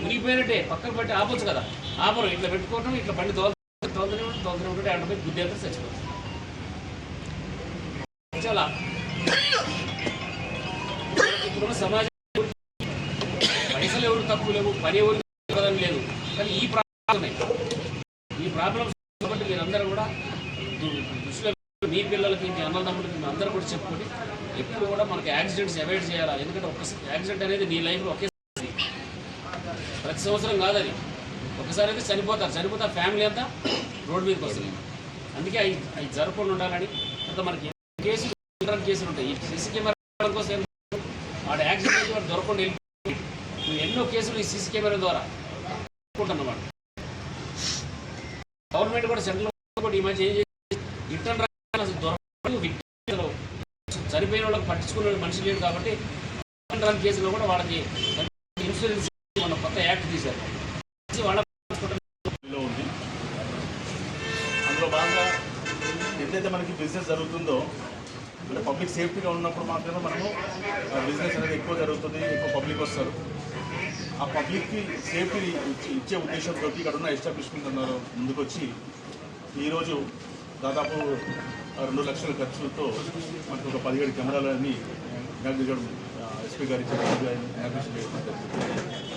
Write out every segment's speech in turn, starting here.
మునిగిపోయినట్టే పక్కన పెట్టి ఆపొచ్చు కదా. ఆపరు ఇట్లా పెట్టుకోవటం ఇట్లా బండి తోలు తోలుతూనే ఉంటుంది తోలుతూనే ఉంటే ఆడ బుద్ధి అంతా చచ్చిపోతుంది. చాలా. ఇప్పుడున్న సమాజం పైసలు ఎవరు తక్కువ లేవు పని ఎవరు కదని లేదు. కానీ ఈ ప్రాబ్లం ఈ ప్రాబ్లమ్స్ కాబట్టి మీరందరూ కూడా దృష్టిలో మీ పిల్లలకి మీ అన్నదమ్ములకి మీ అందరూ కూడా చెప్పుకొని ఎప్పుడు కూడా మనకి యాక్సిడెంట్స్ అవాయిడ్ చేయాలి. ఎందుకంటే ఒక యాక్సిడెంట్ అనేది నీ లైఫ్లో ఒకే ప్రతి సంవత్సరం కాదు అది. ఒకసారి అయితే చనిపోతారు. చనిపోతారు ఫ్యామిలీ అంతా రోడ్ మీదకి వస్తుంది. అందుకే అవి అవి జరగకుండా ఉండాలని అంత మనకి కేసులు ఇతర కేసులు ఉంటాయి. ఈ సీసీ కెమెరా కోసం వాడు యాక్సిడెంట్ అయితే వాడు దొరకకుండా నువ్వు ఎన్నో కేసులు ఈ సీసీ కెమెరా ద్వారా అనుకుంటున్నమాట గవర్నమెంట్ కూడా సెంట్రల్ కూడా ఈ మధ్య ఏం చేసి రిటర్న్ అసలు దొరకదు చనిపోయిన వాళ్ళకి పట్టించుకునే మనిషి లేడు కాబట్టి రిటర్న్ కేసులో కూడా వాళ్ళకి ఇన్సూరెన్స్ మన కొత్త యాక్ట్ తీశారు. వాళ్ళ ఉంది. అందులో భాగంగా ఎట్లయితే మనకి బిజినెస్ జరుగుతుందో అంటే పబ్లిక్ సేఫ్టీగా ఉన్నప్పుడు మాత్రమే మనము బిజినెస్ అనేది ఎక్కువ జరుగుతుంది ఎక్కువ పబ్లిక్ వస్తారు. ఆ పబ్లిక్కి సేఫ్టీ ఇచ్చే ఉద్దేశంతో ఇక్కడ ఉన్న ఎస్టాబ్లిష్మెంట్ అన్నారు ముందుకొచ్చి ఈరోజు దాదాపు రెండు లక్షల ఖర్చుతో మనకు ఒక పదిహేడు కెమెరాలన్నీ ఇనాగ్రేషన్ ఎస్పీ గారి ఇనాగ్రేషన్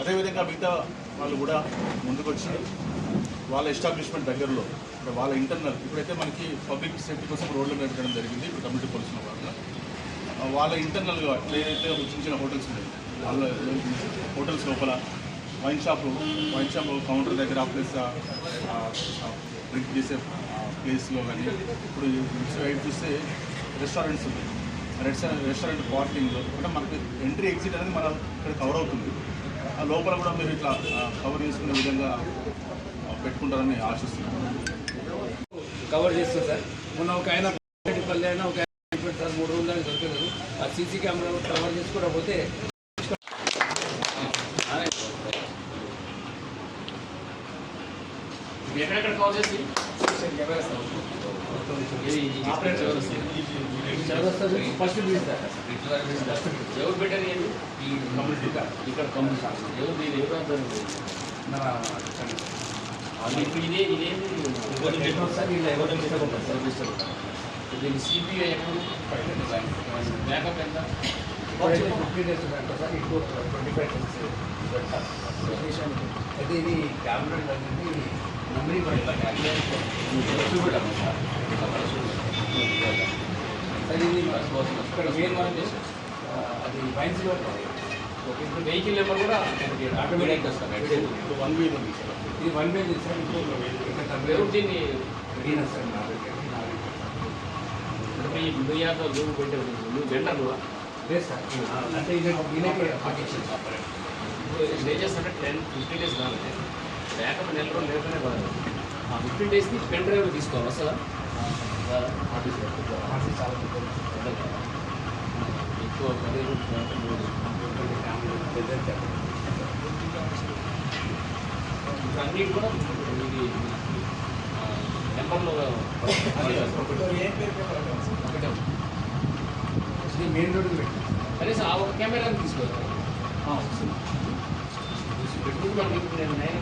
అదేవిధంగా మిగతా వాళ్ళు కూడా ముందుకొచ్చి వాళ్ళ ఎస్టాబ్లిష్మెంట్ దగ్గరలో అంటే వాళ్ళ ఇంటర్నల్ ఇప్పుడైతే మనకి పబ్లిక్ సేఫ్టీ కోసం రోడ్లు పెట్టడం జరిగింది ఇప్పుడు కమ్యూనిటీ పోలీసుల భాగంగా వాళ్ళ ఇంటర్నల్గా ఏదైతే చిన్న చిన్న హోటల్స్ ఉన్నాయి. వాళ్ళ హోటల్స్ లోపల wine shop wine shop counter దగ్గర ప్లేస్ డ్రింక్ చేసే ప్లేస్లో కానీ ఇప్పుడు ఇటు సైడ్ చూస్తే రెస్టారెంట్స్ ఉన్నాయి. రెస్టారెంట్ రెస్టారెంట్ పార్కింగ్లో అంటే మనకి ఎంట్రీ ఎగ్జిట్ అనేది మన ఇక్కడ కవర్ అవుతుంది. లోపల కూడా మీరు ఇట్లా కవర్ చేసుకునే విధంగా పెట్టుకుంటారని ఆశిస్తున్నాను. కవర్ చేస్తాం సార్. మొన్న ఒక ఆయన పల్లె అయినా ఒక ఆయన సార్ మూడు రోజులు దాకా దొరకలేదు ఆ సీసీ కెమెరా కవర్ చేసుకోకపోతే ఎక్కడెక్కడ కాల్ చేసి ఇది డిఫరెంట్ వ్యవస్థ ఫస్ట్ తీస్తారు ఎవరు పెట్టారు ఏంటి ఈ కమ్యూనిటీ ఇక్కడ కమ్యూనిటీ ఎవరు దీని ఎవరు అంటారు మన అది ఇప్పుడు ఇదే ఇదేంటి సార్ వీళ్ళు ఎవరు దీని సిపిఐ ఎక్కడ బ్యాకప్ ఎంత ఫిఫ్టీ డేస్ పెట్టా సార్ ఇంకో ట్వంటీ ఫైవ్ డేస్ పెట్టాలి అయితే ఇది క్యాబినెట్ అనేది మెమరీ చూపెట్టాము సార్ సార్ ఇది ఇక్కడ మెయిన్ మనం చేసి అది వైన్స్ ఇప్పుడు వెహికల్ నెంబర్ కూడా ఆటోమేటిక్ వస్తారు వన్ వే ఉంది సార్ ఇది వన్ వే సార్ ఇంకో ఎవరు దీన్ని అడిగినా సార్ నా దగ్గర అంటే ఈ దుయ్యాతో నువ్వు పెట్టావు నువ్వు వెంటర్ నువ్వు లేదు సార్ అంటే ఇది ఈయనకి అఫెక్షన్ ఏం చేస్తానంటే టెన్ ఫిఫ్టీన్ డేస్ కావాలి బ్యాకప్ నెల రోజులు లేకనే కాదు ఆ ఫిఫ్టీన్ డేస్కి పెన్ డ్రైవ్ తీసుకోవాలి వస్తుందా రాదా? చాలా ఎక్కువ పదిహేను రోజులు ఇప్పుడు అన్నిటి కూడా ఇది ఆ, నెంబర్లో ఒకటే ఇది మెయిన్ రోడ్ పెట్టి కనీసం ఆ ఒక కెమెరాని తీసుకోవాలి పెట్టుకుంటే మనకి ఇప్పుడు నేను నైన్